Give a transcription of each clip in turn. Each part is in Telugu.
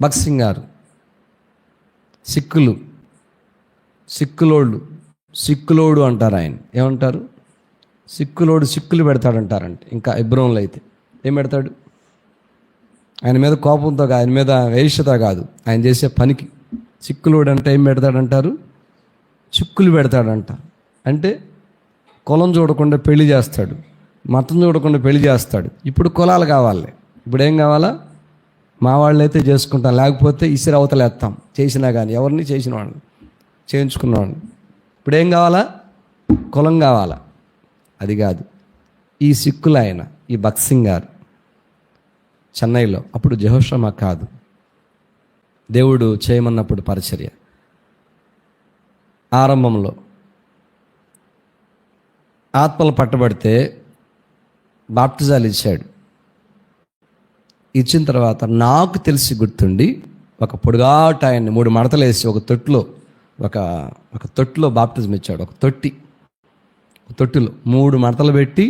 భక్సింగ్ గారు సిక్కులు సిక్కులోళ్ళు సిక్కులోడు అంటారు ఆయన. ఏమంటారు? సిక్కులోడు సిక్కులు పెడతాడంటారంట. ఇంకా ఇబ్రోన్లు అయితే ఏం పెడతాడు? ఆయన మీద కోపంతో ఆయన మీద వేషత కాదు. ఆయన చేసే పనికి సిక్కులోడు అంటే ఏం పెడతాడంటారు? చిక్కులు పెడతాడంట. అంటే కులం చూడకుండా పెళ్ళి చేస్తాడు. మతం చూడకుండా పెళ్ళి చేస్తాడు. ఇప్పుడు కులాలు కావాలి. ఇప్పుడు ఏం కావాలా? మా వాళ్ళైతే చేసుకుంటాం. లేకపోతే ఇసిరి అవతల వేస్తాం. చేసినా కానీ ఎవరిని చేసిన వాళ్ళని చేయించుకున్న వాళ్ళని ఇప్పుడు ఏం కావాలా? కులం కావాలా? అది కాదు. ఈ సిక్కులు ఆయన ఈ భక్సింగ్ గారు చెన్నైలో అప్పుడు జహోశ్రమ కాదు. దేవుడు చేయమన్నప్పుడు పరిచర్య. ఆరంభంలో ఆత్మలు పట్టబడితే బాప్టిజాలు ఇచ్చాడు. ఇచ్చిన తర్వాత నాకు తెలిసి గుర్తుండి ఒక పొడుగాట ఆయన్ని మూడు మడతలు వేసి ఒక తొట్టులో ఒక ఒక తొట్టులో బాప్టిజం ఇచ్చాడు. ఒక తొట్టి ఒక తొట్టిలో మూడు మడతలు పెట్టి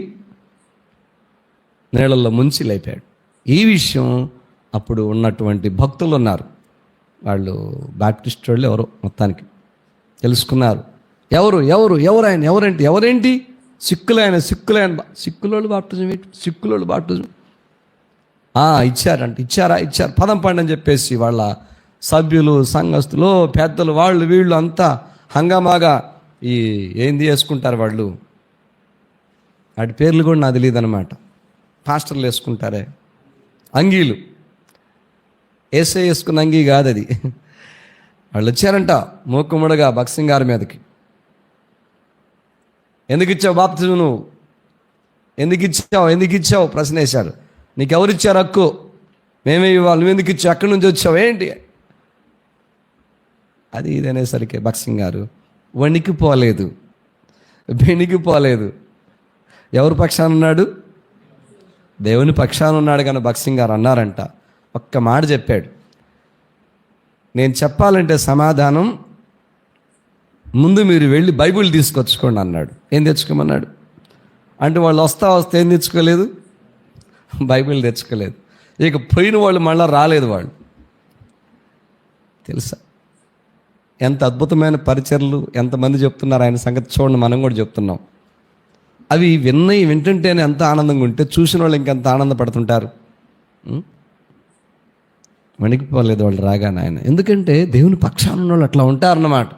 నీళ్ళల్లో ముంచి లేపాడు. ఈ విషయం అప్పుడు ఉన్నటువంటి భక్తులు ఉన్నారు. వాళ్ళు బాప్టిస్ట్ వాళ్ళు ఎవరు మొత్తానికి తెలుసుకున్నారు. ఎవరు ఎవరు ఎవరు ఆయన ఎవరేంటి ఎవరేంటి? సిక్కులైన సిక్కులైన సిక్కులోళ్ళు బాప్టిజం ఏంటి సిక్కులోళ్ళు బాప్టిజం ఇచ్చారంట. ఇచ్చారా? ఇచ్చారు. పదం పండి అని చెప్పేసి వాళ్ళ సభ్యులు సంఘస్థులు పెద్దలు వాళ్ళు వీళ్ళు అంతా హంగామాగా ఈ ఏంది వేసుకుంటారు వాళ్ళు? వాటి పేర్లు కూడా నాకు తెలియదు అనమాట పాస్టర్లు వేసుకుంటారే. అంగీలు. ఏసే వేసుకున్న అంగీ కాదు అది. వాళ్ళు వచ్చారంట మూకుముడగా భక్సింగ్ గారి మీదకి. ఎందుకు ఇచ్చావు బాప్తిజం నువ్వు ఎందుకు ఇచ్చావు? ఎందుకు ఇచ్చావు? ప్రశ్న వేశారు నీకు ఎవరు ఇచ్చారు హక్కు? మేమే ఇవ్వాలి. నువ్వు ఎందుకు ఇచ్చావు నుంచి వచ్చావు? ఏంటి? అది ఇది అనేసరికి భక్సింగ్ గారు వణికిపోలేదు. బెణికిపోలేదు ఎవరు పక్షాన ఉన్నాడు? దేవుని పక్షాన ఉన్నాడు కానీ భక్సింగ్ గారు అన్నారంట. ఒక్క మాట చెప్పాడు. నేను చెప్పాలంటే సమాధానం ముందు మీరు వెళ్ళి బైబిల్ తీసుకొచ్చుకోండి అన్నాడు. ఏం తెచ్చుకోమన్నాడు? అంటే వాళ్ళు వస్తా వస్తే ఏం తెచ్చుకోలేదు? బైబిల్ తెచ్చుకోలేదు. ఇక పోయిన వాళ్ళు మళ్ళీ రాలేదు వాళ్ళు. తెలుసా? ఎంత అద్భుతమైన పరిచర్లు ఎంతమంది చెప్తున్నారు ఆయన సంగతి చూడండి మనం కూడా చెప్తున్నాం. అవి విన్నవి వింటుంటేనే ఎంత ఆనందంగా ఉంటే చూసిన వాళ్ళు ఇంకెంత ఆనందపడుతుంటారు. వణికిపోలేదు వాళ్ళు రాగానే ఆయన. ఎందుకంటే దేవుని పక్షాన ఉన్న వాళ్ళు అట్లా ఉంటారన్నమాట.